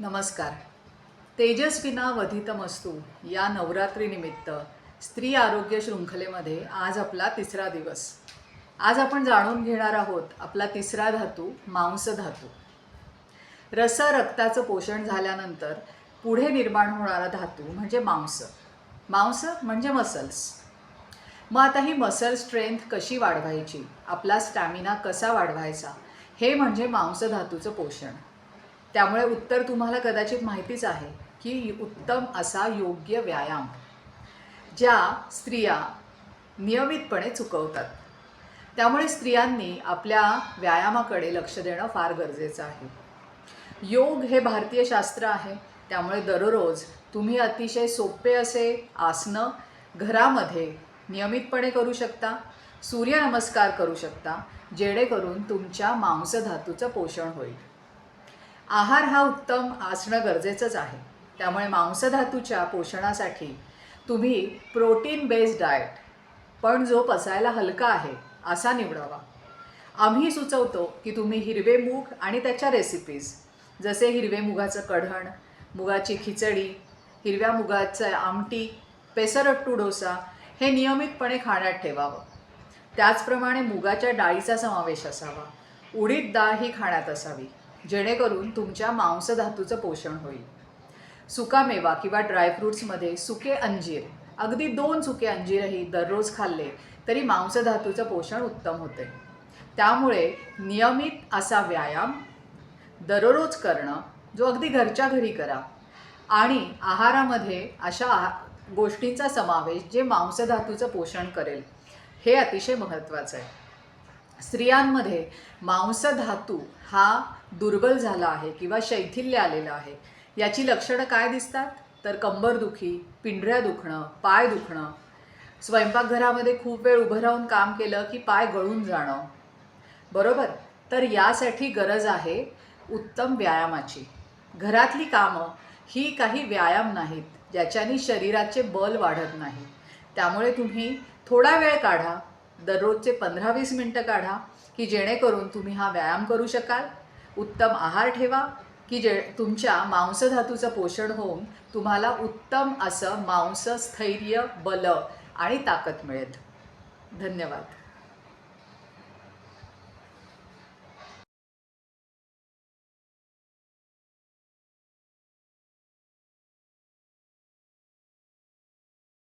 नमस्कार. तेजस्विना वधितमस्तू या नवरात्रीनिमित्त स्त्री आरोग्य शृंखलेमध्ये आज आपला तिसरा दिवस. आज आपण जाणून घेणार आहोत आपला तिसरा धातू मांस धातू. रस रक्ताचं पोषण झाल्यानंतर पुढे निर्माण होणारा धातू म्हणजे मांस. मांस म्हणजे मसल्स मग आता ही मसल स्ट्रेंथ कशी वाढवायची? आपला स्टॅमिना कसा वाढवायचा? हे म्हणजे मांस धातूचं पोषण. त्यामुळे उत्तर तुम्हाला कदाचित माहितीच आहे की उत्तम असा योग्य व्यायाम ज्या स्त्रिया नियमितपणे चुकवतात. त्यामुळे स्त्रियांनी आपल्या व्यायामाकडे लक्ष देणं फार गरजेचं आहे. योग हे भारतीय शास्त्र आहे त्यामुळे दररोज तुम्ही अतिशय सोपे असे आसनं घरामध्ये नियमितपणे करू शकता सूर्यनमस्कार करू शकता जेणेकरून तुमच्या मांसधातूचं पोषण होईल. आहार हा उत्तम असणं गरजेचंच आहे. त्यामुळे मांसधातूच्या पोषणासाठी तुम्ही प्रोटीन बेस्ड डाएट पण जो पचायला हलका आहे असा निवडावा. आम्ही सुचवतो की तुम्ही हिरवे मूग आणि त्याच्या रेसिपीज जसे हिरवे मुगाचं कढण मुगाची खिचडी हिरव्या मुगाचं आमटी पेसरट्टू डोसा हे नियमितपणे खाण्यात ठेवावं. त्याचप्रमाणे मुगाच्या डाळीचा समावेश असावा. उडीद डाळ ही खाण्यात असावी. जेणेकरून तुमच्या मांसधातूचं पोषण होईल. सुकामेवा किंवा ड्रायफ्रूट्समध्ये सुके अंजीर अगदी दोन सुके अंजीरही दररोज खाल्ले तरी मांसधातूचं पोषण उत्तम होते. त्यामुळे नियमित असा व्यायाम दररोज करणं जो अगदी घरच्या घरी करा आणि आहारामध्ये अशा आहा गोष्टींचा समावेश जे मांसधातूचं पोषण करेल हे अतिशय महत्त्वाचं आहे. स्त्रियांमध्ये मांसधातू हा दुर्बल झाला आहे किंवा शैथिल्य आलेलं आहे याची लक्षणं काय दिसतात? तर कंबरदुखी पिंढऱ्या दुखणं पाय दुखणं. स्वयंपाकघरामध्ये खूप वेळ उभं राहून काम केलं की पाय गळून जाणं. बरोबर? तर यासाठी गरज आहे उत्तम व्यायामाची. घरातली कामं ही काही व्यायाम नाहीत ज्याच्यानी शरीराचे बल वाढत नाही. त्यामुळे तुम्ही थोडा वेळ काढा दररोजचे पंधरा वीस मिनटं काढा की जेणेकरून तुम्ही हा व्यायाम करू शकाल. उत्तम आहार ठेवा की जे तुमच्या मांसधातूचं पोषण होऊन तुम्हाला उत्तम असं मांस स्थैर्य बल आणि ताकद मिळेल. धन्यवाद.